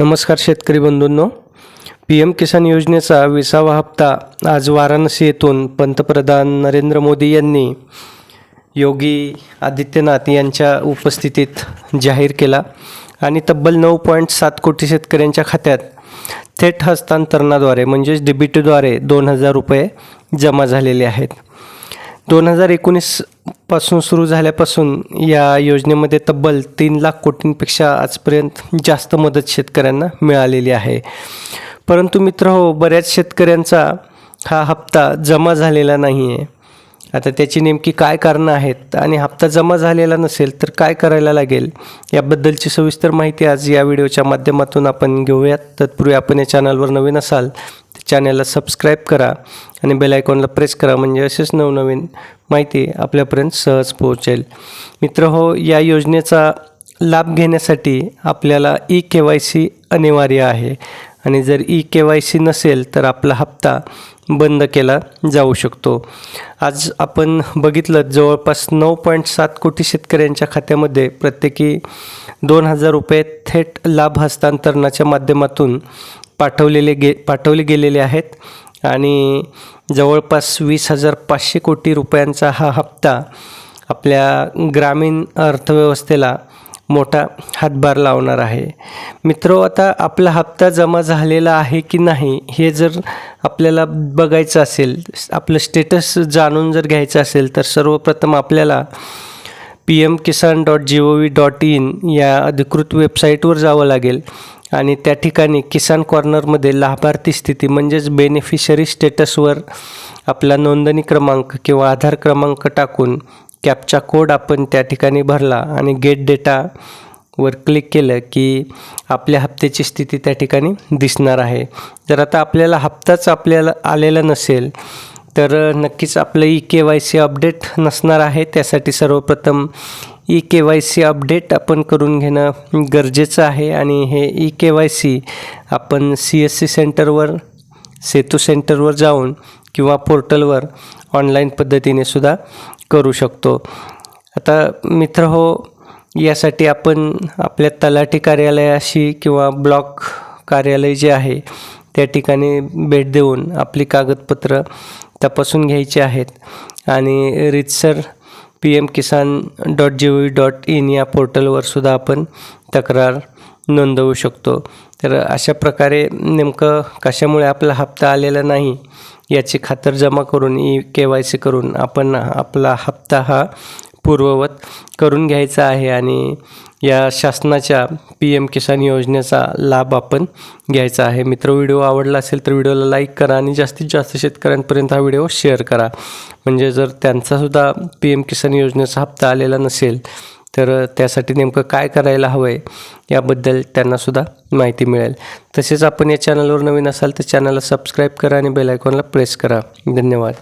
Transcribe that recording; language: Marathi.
नमस्कार शेतकरी बंधूंनो. पी एम किसान योजनेचा विसावा हप्ता आज वाराणसी येथून पंतप्रधान नरेंद्र मोदी यांनी योगी आदित्यनाथ यांच्या उपस्थितीत जाहीर केला आणि तब्बल नऊ पॉईंट सात कोटी शेतकऱ्यांच्या खात्यात थेट हस्तांतरणाद्वारे म्हणजेच डीबीटीद्वारे दोन हजार रुपये जमा झालेले आहेत. दोन हजार एकोणीसपासून सुरू झाल्यापासून या योजनेमध्ये तब्बल तीन लाख कोटींपेक्षा आजपर्यंत जास्त मदत शेतकऱ्यांना मिळालेली आहे. परंतु मित्र हो बऱ्याच शेतकऱ्यांचा हा हप्ता जमा झालेला नाही आहे आता त्याची नेमकी काय कारणं आहेत आणि हप्ता जमा झालेला नसेल तर काय करायला लागेल याबद्दलची सविस्तर माहिती आज या व्हिडिओच्या माध्यमातून आपण घेऊयात. तत्पूर्वी आपण या चॅनलवर नवीन असाल चॅनलला सबस्क्राईब करा आणि बेल आयकॉनला प्रेस करा म्हणजे असेच नवनवीन माहिती आपल्यापर्यंत सहज पोहोचेल. मित्र हो या योजनेचा लाभ घेण्यासाठी आपल्याला ई के वाय सी अनिवार्य आहे आणि जर ई के वाय सी नसेल तर आपला हप्ता बंद केला जाऊ शकतो. आज आपण बघितलं जवळपास नऊ पॉईंट सात कोटी शेतकऱ्यांच्या खात्यामध्ये प्रत्येकी दोन हजार रुपये थेट लाभ हस्तांतरणाच्या माध्यमातून पाठवलेले गे पाठवले गेलेले आहेत. आणि जवळपास वीस हजार पाचशे कोटी रुपयांचा हा हप्ता आपल्या ग्रामीण अर्थव्यवस्थेला मोठा हातभार लावणार आहे. मित्रो आता आपला हप्ता जमा झालेला आहे की नाही हे जर आपल्याला बघायचं असेल आपलं स्टेटस जाणून जर घ्यायचं असेल तर सर्वप्रथम आपल्याला P M Kisan dot G O V dot in या अधिकृत वेबसाईटवर जावं लागेल. आणि त्या ठिकाणी किसान कॉर्नरमध्ये लाभार्थी स्थिती म्हणजेच बेनिफिशरी स्टेटसवर आपला नोंदणी क्रमांक किंवा आधार क्रमांक टाकून कॅपचा कोड आपण त्या ठिकाणी भरला आणि गेट डेटा वर क्लिक केलं की आपल्या हप्त्याची स्थिती त्या ठिकाणी दिसणार आहे. जर आता आपल्याला हप्ताच आपल्याला आलेला नसेल तर नक्कीच आपलं E K Y C update नसणार आहे. त्यासाठी सर्वप्रथम E K Y C update आपण करून घेणं गरजेचं आहे आणि हे ई के वाय सी आपण सी एस सी सेंटरवर सेतू सेंटरवर जाऊन किंवा पोर्टलवर ऑनलाईन पद्धतीने सुद्धा करू शकतो. आता मित्र हो यासाठी आपण आपल्या तलाठी कार्यालयाशी किंवा ब्लॉक कार्यालय जे आहे त्या ठिकाणी भेट देऊन आपली कागदपत्र तपासून घ्यायची आहेत. आणि रितसर P M Kisan dot G O dot in या पोर्टलवर सुद्धा आपण तक्रार नोंदवू शकतो. तर अशा प्रकारे नेमकं कशामुळे आपला हप्ता आलेला नाही याची खातर जमा करून ई के वाय सी करून आपण आपला हप्ता हा पूर्ववत करून घ्यायचा आहे आणि या शासनाच्या पी एम किसान योजनेचा लाभ आपण घ्यायचा आहे. मित्र व्हिडिओ आवडला असेल तर व्हिडिओला लाईक करा आणि जास्तीत जास्त शेतकऱ्यांपर्यंत हा व्हिडिओ शेअर करा. म्हणजे जर त्यांचासुद्धा पी एम किसान योजनेचा हप्ता आलेला नसेल तर त्यासाठी नेमकं काय करायला हवं आहे याबद्दल त्यांनासुद्धा माहिती मिळेल. तसेच आपण या चॅनलवर नवीन असाल तर चॅनलला सबस्क्राईब करा आणि बेल आयकॉनला प्रेस करा. धन्यवाद.